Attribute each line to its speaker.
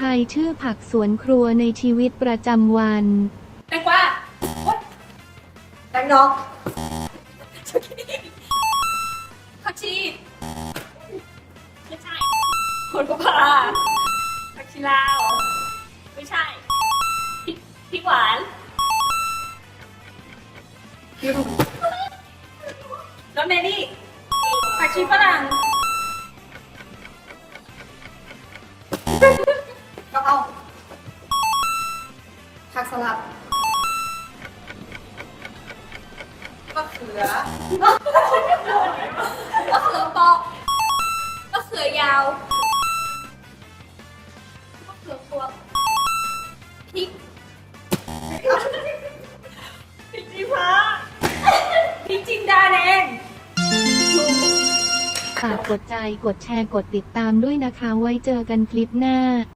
Speaker 1: ทยชื่อผักสวนครัวในชีวิตประจำวัน
Speaker 2: แตงกวา
Speaker 3: แตงดอก
Speaker 2: ผักชีไม่ใช่โหระพาผักชีลาว ไม่ใช่พริกพริกหวาน
Speaker 3: คิว
Speaker 2: แล้วเมลี่ผักชีฝรั่ง
Speaker 3: ผักสลัดมะเขือ
Speaker 2: มะเขือเปอกมะเขือยาวมะเขือพวงพริกพริกจีฟ้าพริกจินดาแดง
Speaker 1: ฝากกดใจ กดแชร์ กดติดตามด้วยนะคะ ไว้เจอกันคลิปหน้า